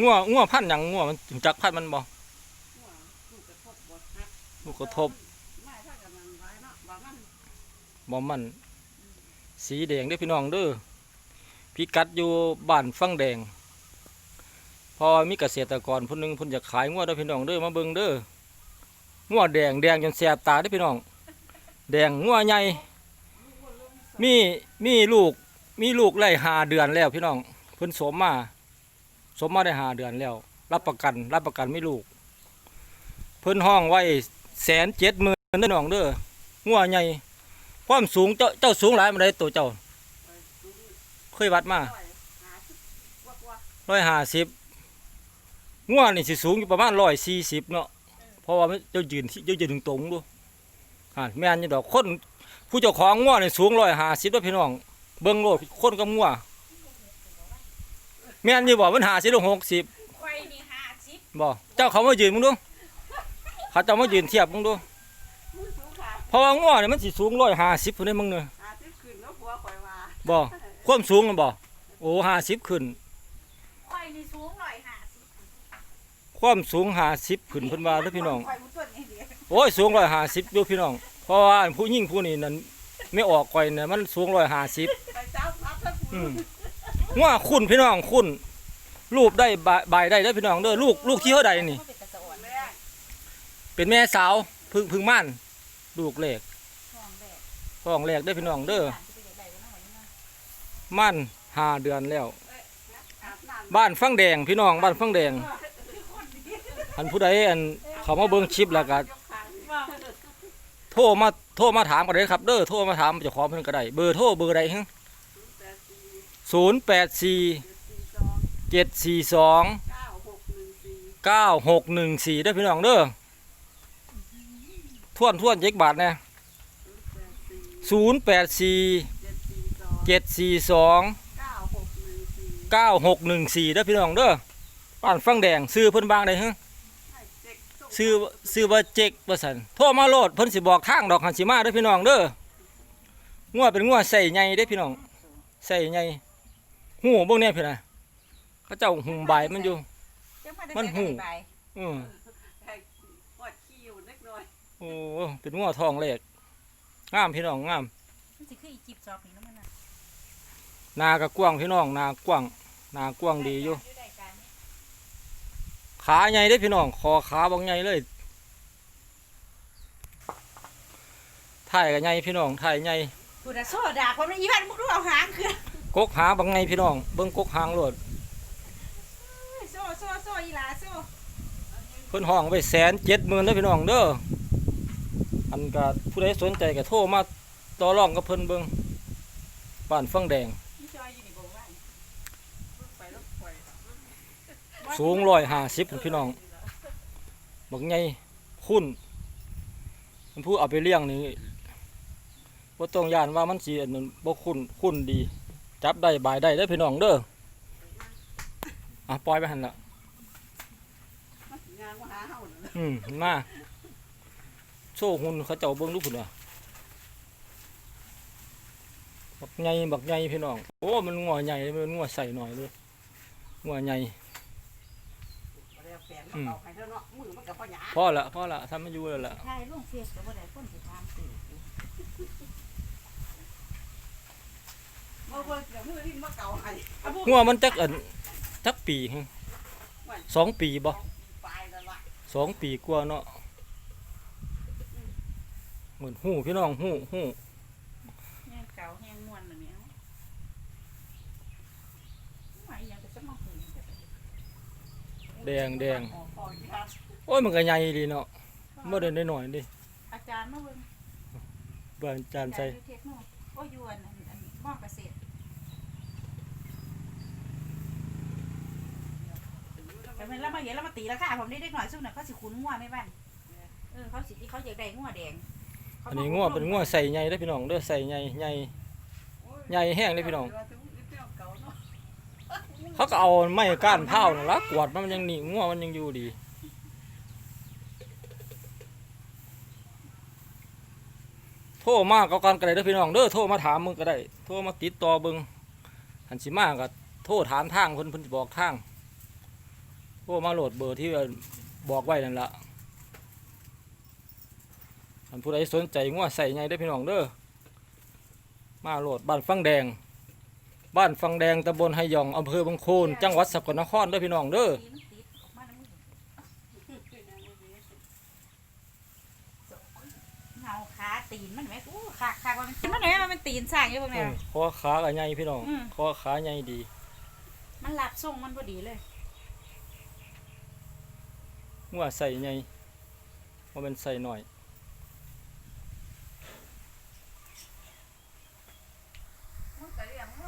งัวงัวพันธุ์หยังงัวมันถึงจักพันธุ์มันบ่หัวลูกกระทบบดฮักลูกกระทบไม่ถ้ากำลังไว้เนาะว่ามันบ่มันสีแดงเด้อพี่น้องเด้อพิกัดอยู่บ้านฟังแดงเพอมีเกษตรกรผู้หนึงเพิ่นอยากขายงัวเด้อพี่น้องเด้อมาเบิ่งเด้องัวแดงแดงจนแสบตาเด้อพี่น้อง แดงงัวใหญ่มีมีลูกมีลูกไล่หาเดือนแล้วพี่น้องเพิ่นสมมา สมมาได้หาเดือนแล้ว รับประกันรับประกันไม่ลูก เพิ่นห้องไว้แสนเจ็ดหมื่นเด้อน้องเด้องัวใหญ่ความสูงเจ้าเจ้าสูงหลายมันได้ตัวเจ้า เคยวัดมาร้อยหาสิบกว่ากว่าร้อยห้าสิบงัวนี่สิสูงอยู่ประมาณร้อยสี่สิบเนาะเพราะว่าเจ้ายืนเจ้ายืนถึงตรงดูอ่าแม่นอยู่ดอกคนผู้เจ้าของงัวนี่สูงร้อยห้าสิบแล้วพี่น้อง เบิ่งโลดคนกับงัว แม่นอยู่บ่มันห้าสิบหรือหกสิบควายนี่ห้าสิบบ่เจ้าเขามายืนมึงดูเขาเจ้ามายืนเทียบมึงดูมือสูงขาเพราะว่างัวนี่มันสิสูงร้อยห้าสิบพุ่นนี่มึงเนาะหาสิบขึ้นแล้วผัวคอยว่าบ่ความสูงมันบ่โอ้ห้าสิบขึ้นควายนี่สูงร้อยห้าสิบความสูงห้าสิบขึ้นเพิ่นว่าเด้อพี่น้องควายมันต้นนี่เดียวโอ้ยสูงร้อยห้าสิบอยู่พี่น้อง เพราะว่าผู้หญิงผู้นี้นั้นไม่ออกก่อยเนี่ยมันสูงร้อยห้าสิบไปเจ้าพับทั้งคู่อืม ว่าคุณพี่น้องคุณรูปได้บายบได้ได้พี่น้องเด้อลูกลูกที่เท่าใดนี่ เป็นแม่สาวพึ่งพึ่งม่านลูกเล็กท้องแดดท้องแรกได้พี่น้องเด้อมั่นะม่านห้าเดือนแล้ว บ้านฟังแดงพี่น้องบ้านฟังแดงอันผู้ใดอันเขามาเบิ่งคลิปแล้วก็ยกขาว่าโทรมาโทรมาถามก็ได้ครับ เด้อโทรมาถามจ้าขอเพิ่นก็ได้เบอร์โทรเบอร์ใดฮะ ศูนย์แปดสี่เจ็ดสี่สองเก้าหกหนึ่งสี่ได้พี่น้องเด้อทวนทวนเจ็กบาทนะศูนย์แปดสี่ศูนย์แปดสี่เจ็ดสี่สองเก้าหกหนึ่งสี่ได้พี่น้องเด้อบ้านฟังแดงซื้อเพิ่นบางได้ฮะซื้อซื้อว่าเจ็กว่าสันโทรมาโลดเพิ่นสิบอกทางดอกหันสิมาเด้พี่น้องเด้องัวเป็นงัวใส่ใหญ่เด้พี่น้องใส่ใหญ่ หูเบิ่งแน่พี่น่ะเขาเจ้าหุ่มใบายมันอยู่จังว่าได้มันหูไปอือให้ปวดขี้อยู่เล็กน้อยโอ้เป็นงัวทองเล็กงามพี่น้องงามมันสิคืออีจิบซอบนี่แล้วมันน่ะนากระกว้างพี่น้องนากว้างนากว้างดีอยู่ได้การขาใหญ่เด้อพี่น้อง คอขาบางใหญ่เลยถ่ายกับใหญ่พี่น้องถ่ายใหญ่พูดอะโซดาคนมันอีวันมึงรู้เอาหางคือ กกหาบางใหญ่พี่น้อง เบิ่งกกหางโลดโซโซโซอีหลาโซเพิ่นห้องไปแสนเจ็ดหมื่นเด้อพี่น้องเด้ออันก็ผู้ใดสนใจก็โทรมาต่อรองกับเพิ่นเบิ่งบ้านฟังแดงนี่จอยอยู่นี่บ่ว่าไปแล้วปล่อยสูงร้อยห้าสิบพี่น้องบักใหญ่คุ้นมันผู้เอาไปเลี้ยงนี่บ่ต้องย่านว่ามันสิอันนั้นบ่คุ้นคุ้นดี จับได้บายได้เด้อพี่น้องเด้ออะปล่อยไปหั่นละมันสิงานมาหาเฮาน่ะอืมมาโชว์หุ่นเขาเจ้าเบิ่งดูพุ่นว่ะบักใหญ่บักใหญ่พี่น้อง โอ้มันงัวใหญ่เลยมันงัวใส่หน่อยเลยงัวใหญ่บ่ได้เอาแฟนมาเอาให้เด้อเนาะมือมันก็บ่หยาพอละพอละทำมันอยู่แล้วล่ะถ่ายลงเฟซก็บ่ได้คนสิถามสิ บ่เบิ่ งเดี๋ยวมือนี่มาเก่าให้เอาพวกงัวมันจักอันจักปีหึสองปีบ่ปลายแล้วล่ะสองปีกว่าเนาะเหมือนหูพี่น้องหูหูแห้งเก่าแห้งม่วนน่ะแม่ว่าอีหยังก็จะมาหุงแดงแดงออกคอยครับโอ้ยมันก็ใหญ่ดีเนาะเมื่อเดินได้หน่อยดิอาจารย์มาเบิ่งบ้านจานใส่อยู่เทคโนโอ้ยอยู่อันอันอันมอเกษตร แต่เวลามาเห็นแล้วมาตีราคาผมได้เด็กหน่อยซุ่มน่ะเขาสิคุ้นงัวไม่บ้านเออเขาสิที่เขาอยากได้งัวแดงอันนี้งัวเป็นงัวใส่ใหญ่ได้อพี่น้องเด้อใส่ใหญ่ใหญ่ใหญ่แห้งเลยพี่น้อง เขาก็เอาไม้ก้านเผานั่นละกวาดมันยังหนีงัวมันยังอยู่ดี โทรมาเกากันก็ได้เด้อพี่น้องเด้อโทรมาถามมึงก็ได้ โทรมาติดต่อเบิ่งหันสิมาก็โทรถามทางเพิ่นเพิ่นสิบอกทาง รมาโหลดเบอร์ที่บอกไว้นั่นละท่านผู้ใดสนใจงัวใส่ไงได้อพี่น้องเด้อ มาโหลดบ้านฟังแดง บ้านฟังแดงตำบลไหหยองอำเภอบางโคนจังหวัดสกลนครเด้อพี่น้องเด้อตีมันติดออกมาน้ำมือเงาขาตีนมันไหมอู้ขาขาว่ามันตีนมันไหนมันเป็นตีนสร้างอยู่เบางเอเนี่ยอคอขากับใหญ่พี่น้องอืมคอขาใหญ่ดี มันหลับทรงมันพอดีเลย งัวใส่ใหญ่ว่าเป็นใส่หน่อย